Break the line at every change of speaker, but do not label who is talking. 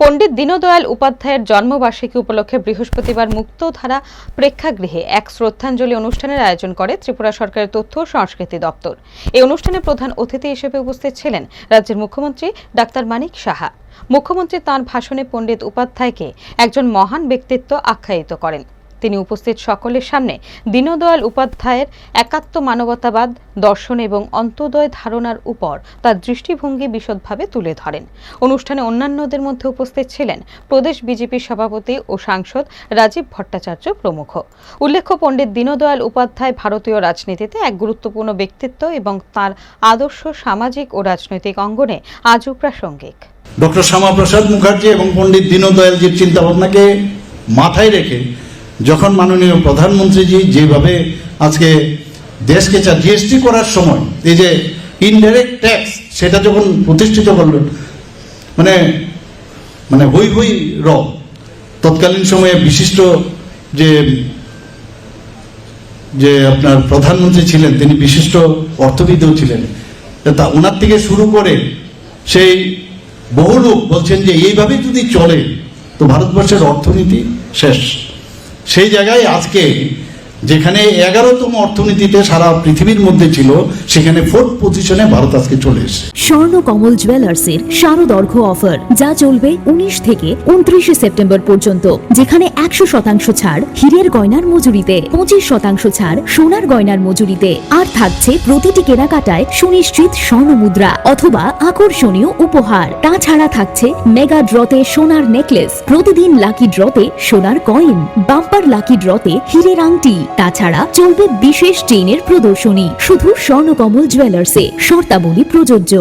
পণ্ডিত দীনদয়াল উপাধ্যায়ের জন্মবার্ষিকী উপলক্ষে বৃহস্পতিবার মুক্তধারা প্রেক্ষাগৃহে এক শ্রদ্ধাঞ্জলি অনুষ্ঠানের আয়োজন করে ত্রিপুরা সরকারের তথ্য ও সংস্কৃতি দপ্তর। এই অনুষ্ঠানে প্রধান অতিথি হিসেবে উপস্থিত ছিলেন রাজ্যের মুখ্যমন্ত্রী ডাক্তার মানিক সাহা। মুখ্যমন্ত্রী তাঁর ভাষণে পণ্ডিত উপাধ্যায়কে একজন মহান ব্যক্তিত্ব আখ্যায়িত করেন। তিনি উপস্থিত সকলের সামনে দীনদয়াল উপাধ্যায়ের একাত্ম মানবতাবাদ, দর্শন এবং অন্তোদয় ধারণার উপর তার দৃষ্টিভঙ্গি বিশদভাবে তুলে ধরেন। অনুষ্ঠানে অন্যান্যদের মধ্যে উপস্থিত ছিলেন প্রদেশ বিজেপির সভাপতি ও সাংসদ রাজীব ভট্টাচার্য প্রমুখ। উল্লেখ্য, পণ্ডিত দীনদয়াল উপাধ্যায় ভারতীয় রাজনীতিতে এক গুরুত্বপূর্ণ ব্যক্তিত্ব এবং তার আদর্শ সামাজিক ও রাজনৈতিক অঙ্গনে আজও প্রাসঙ্গিক।
ডক্টর শ্যামাপ্রসাদ মুখার্জি এবং পণ্ডিত দীনদয়ালজির চিন্তাভাবনাকে মাথায় রেখে যখন মাননীয় প্রধানমন্ত্রীজি যেভাবে আজকে দেশকে চা জিএসটি করার সময়, এই যে ইনডাইরেক্ট ট্যাক্স সেটা যখন প্রতিষ্ঠিত করলেন মানে মানে হই হই র, তৎকালীন সময়ে বিশিষ্ট যে যে আপনার প্রধানমন্ত্রী ছিলেন, তিনি বিশিষ্ট অর্থবিদও ছিলেন, তা ওনার থেকে শুরু করে সেই বহু লোক বলছেন যে এইভাবে যদি চলে, তো ভারতবর্ষের অর্থনীতি শেষ। সেই জায়গায় আজকে যেখানে এগারোতম অর্থনীতিতে সারা পৃথিবীর মধ্যে ছিল, সেখানে ফোর্থ পজিশনে ভারত আজকে চলে এসেছে।
স্বর্ণ কমল জুয়েলার্সের শারদর্ঘ অফার যা চলবে উনিশ থেকে উনত্রিশে সেপ্টেম্বর পর্যন্ত, যেখানে একশো শতাংশ ছাড় হীরের গয়নার মজুরিতে, পঁচিশ শতাংশ ছাড় সোনার গয়নার মজুরিতে, আর থাকছে প্রতিটি কেনাকাটায় সুনিশ্চিত স্বর্ণ মুদ্রা অথবা আকর্ষণীয় উপহার। তাছাড়া থাকছে মেগা ড্রতে সোনার নেকলেস প্রতিদিন লাকি ড্রতে সোনার কয়েন বাম্পার লাকি ড্রতে হীরের আংটি। তাছাড়া চলবে বিশেষ চেইনের প্রদর্শনী শুধু স্বর্ণকমল জুয়েলার্সে শর্তাবলী প্রযোজ্য।